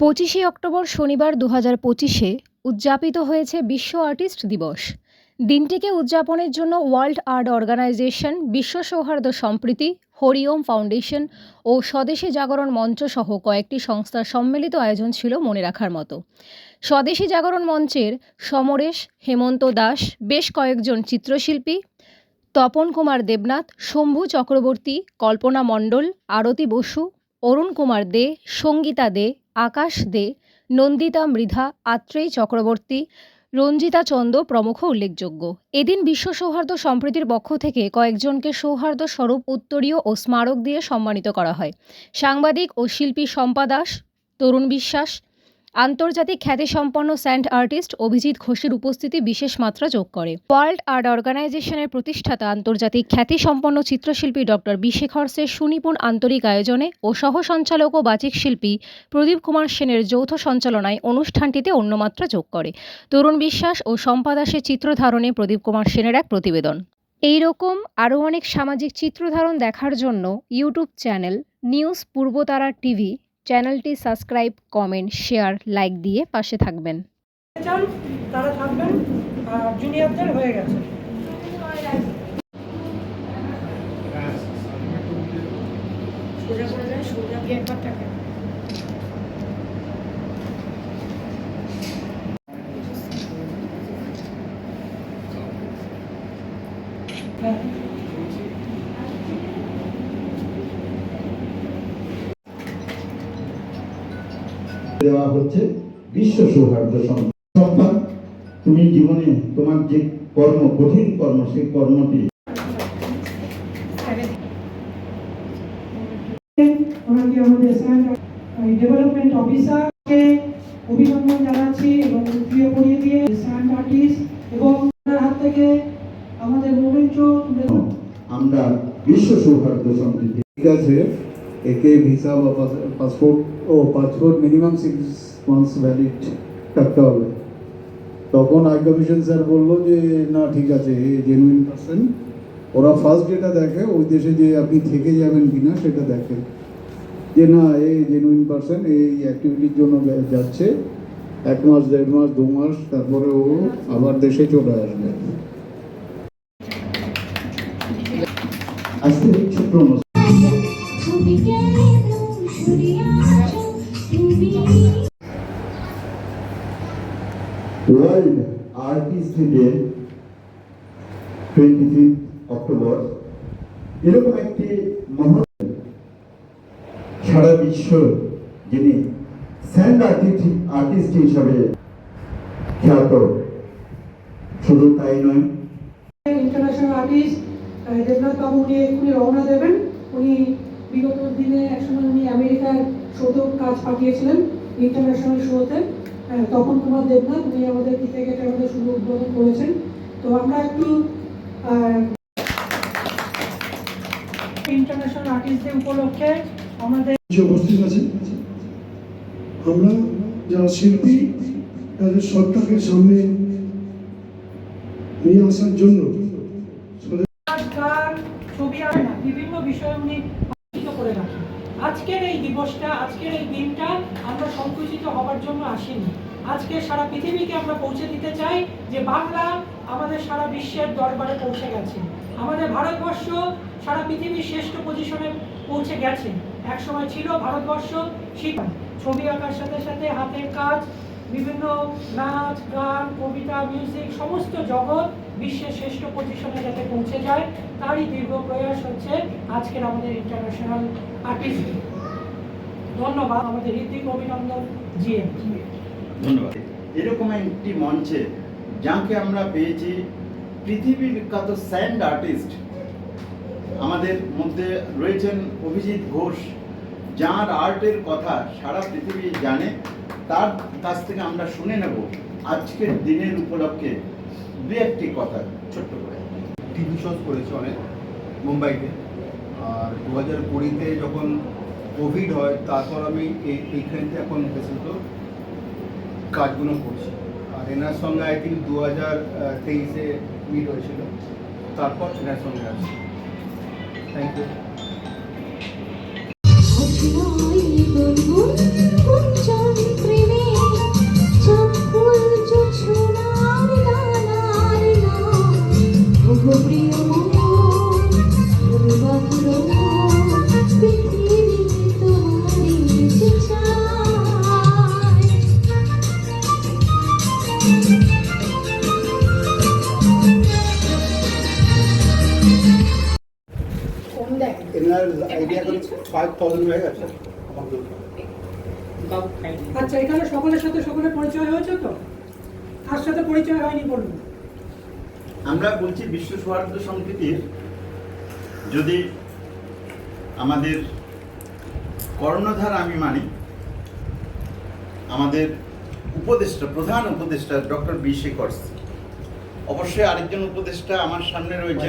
পঁচিশে অক্টোবর শনিবার দু হাজার পঁচিশে উদযাপিত হয়েছে বিশ্ব আর্টিস্ট দিবস। দিনটিকে উদযাপনের জন্য ওয়ার্ল্ড আর্ট অর্গানাইজেশন, বিশ্ব সৌহার্দ্য সম্প্রীতি, হরিওম ফাউন্ডেশন ও স্বদেশী জাগরণ মঞ্চ সহ কয়েকটি সংস্থার সম্মিলিত আয়োজন ছিল মনে রাখার মতো। স্বদেশী জাগরণ মঞ্চের সমরেশ হেমন্ত দাস, বেশ কয়েকজন চিত্রশিল্পী তপন কুমার দেবনাথ, শম্ভু চক্রবর্তী, কল্পনা মণ্ডল, আরতি বসু, অরুণ কুমার দে, সঙ্গীতা দে, আকাশ দে, নন্দিতা মৃধা, আত্রেয় চক্রবর্তী, রঞ্জিতা চন্দ প্রমুখ উল্লেখযোগ্য। এদিন বিশ্ব সৌহার্দ্য সম্প্রীতির পক্ষ থেকে কয়েকজনকে সৌহার্দ্য স্বরূপ উত্তরীয় ও স্মারক দিয়ে সম্মানিত করা হয়। সাংবাদিক ও শিল্পী শম্পা দাস, তরুণ বিশ্বাস আন্তর্জাতিক খ্যাতিসম্পন্ন স্যান্ড আর্টিস্ট অভিজিৎ ঘোষের উপস্থিতি বিশেষ মাত্রা যোগ করে। ওয়ার্ল্ড আর্ট অর্গানাইজেশনের প্রতিষ্ঠাতা আন্তর্জাতিক খ্যাতিসম্পন্ন চিত্রশিল্পী ডক্টর বিশেখর সের সুনিপুণ আন্তরিক আয়োজনে ও সহ সঞ্চালক ও বাচিক শিল্পী প্রদীপ কুমার সেনের যৌথ সঞ্চালনায় অনুষ্ঠানটিতে অন্যমাত্রা যোগ করে। তরুণ বিশ্বাস ও শম্পা দাসের চিত্রধারণে প্রদীপ কুমার সেনের এক প্রতিবেদন। এই রকম আরও অনেক সামাজিক চিত্রধারণ দেখার জন্য YouTube channel news Purbatara TV চ্যানেলটি সাবস্ক্রাইব কমেন্ট শেয়ার লাইক দিয়ে পাশে থাকবেন। দেওয়া হচ্ছে বিশ্ব সৌহার্দ্য সম্মান তুমি জীবনে তোমার যে কর্ম কঠিন কর্ম সেই কর্মটি ওনাকে আমাদের ডেভেলপমেন্ট অফিসারকে অভিনন্দন জানাচ্ছি এবং প্রিয় করিয়ে দিয়ে আর্টিস্ট এবং হাত থেকে আমাদের মোমেন্ট আমরা বিশ্ব সৌহার্দ্য সমৃদ্ধি ঠিক আছে। একে ভিসা বা পাসপোর্ট ও passport minimum six months valid থাকতে হবে। তখন হাই কমিশন স্যার বলল যে, না, ঠিক আছে, এ জেনুইন পার্সন ওরা ফার্স্ট যেটা দেখে, ওই দেশে যে আপনি থেকে যাবেন কি না সেটা দেখে। যে না এই জেনুইন পার্সন এই অ্যাক্টিভিটির জন্য যাচ্ছে। এক মাস, দেড় মাস, দু মাস, তারপরে ও আবার দেশে চলে আসবে। আজকে ছোট্ট world artist day twenty fifth October এরকম একটি মহৎ সারা বিশ্ব যিনি স্যান্ড আর্টিস্ট আর্টিস্ট হিসাবে খ্যাত। শুধু তাই নয়। ইন্টারন্যাশনাল আর্টিস্ট দেবনাথ বাবু, উনি এক্ষুনি রওনা দেবেন। উনি বিগত দিনে একসময় উনি আমেরিকার শোতেও কাজ পাঠিয়েছিলেন ইন্টারন্যাশনাল শোতে তখন কুমার দেবনাথ উনি আমাদের ক্রিকেটের আমাদের শুভ উদ্বোধন করেছেন। তো আমরা একটু ইন্টারন্যাশনাল আর্টিস্টদের উপলক্ষে আমাদের উপস্থিত আছে আমরা যারা শিল্পী তাদের সত্তাকে সামনে নিয়ে আসার জন্য ছবি না, বিভিন্ন বিষয় উনি আজকের এই দিবসটা, আজকের এই দিনটা আমরা সংকুচিত হবার জন্য আসিনি। আজকে সারা পৃথিবীকে আমরা পৌঁছে দিতে চাই যে বাংলা আমাদের সারা বিশ্বের দরবারে পৌঁছে গেছে। আমাদের ভারতবর্ষ সারা পৃথিবীর শ্রেষ্ঠ পজিশনে পৌঁছে গেছে। এক সময় ছিল ভারতবর্ষ শিক্ষা ছবি আঁকার সাথে সাথে হাতের কাজ বিভিন্ন নাচ, গান, কবিতা মিউজিক সমস্ত জগৎ বিশ্বের শ্রেষ্ঠ পজিশনে যাতে পৌঁছে যায়, তারই দীর্ঘ প্রয়াস হচ্ছে আজকের আমাদের ইন্টারন্যাশনাল আর্টিস্ট ধন্যবাদ আমাদের হৃদিক অভিনন্দন জিএম। ধন্যবাদ। এরকম একটি মঞ্চে যাকে আমরা পেয়েছি পৃথিবী বিখ্যাত স্যান্ড আর্টিস্ট আমাদের মধ্যে রয়েছেন অভিজিৎ ঘোষ, যার আর্টের কথা সারা পৃথিবী জানে। তার কাছ থেকে আমরা শুনে নেব আজকের দিনের উপলক্ষে দু একটি কথা ছোট্ট করে। টিভি শোজ করেছে অনেক মুম্বাইতে। আর দু হাজার কুড়িতে যখন কোভিড হয় তারপর আমি এই- এইখানতে এখন বিশেষত কাজগুলো করছি। আর এনার সঙ্গে আই থিঙ্ক দু হাজার তেইশে মিট হয়েছিল। তারপর এনার সঙ্গে আছি থ্যাংক ইউ এনার আইডিয়া এখন ফাইভ থাউজেন্ড হয়ে গেছে। আচ্ছা এখানে সকলের সাথে সকলের পরিচয় হয়েছে তো? কার সাথে পরিচয় হয়নি বলুন? আমরা বলছি বিশ্ব সৌহার্দ্য সম্প্রীতির যদি আমাদের কর্ণধার আমি মানি আমাদের উপদেষ্টা প্রধান উপদেষ্টা ডক্টর বি শেখর অবশ্যই আরেকজন উপদেষ্টা আমার সামনে রয়েছে।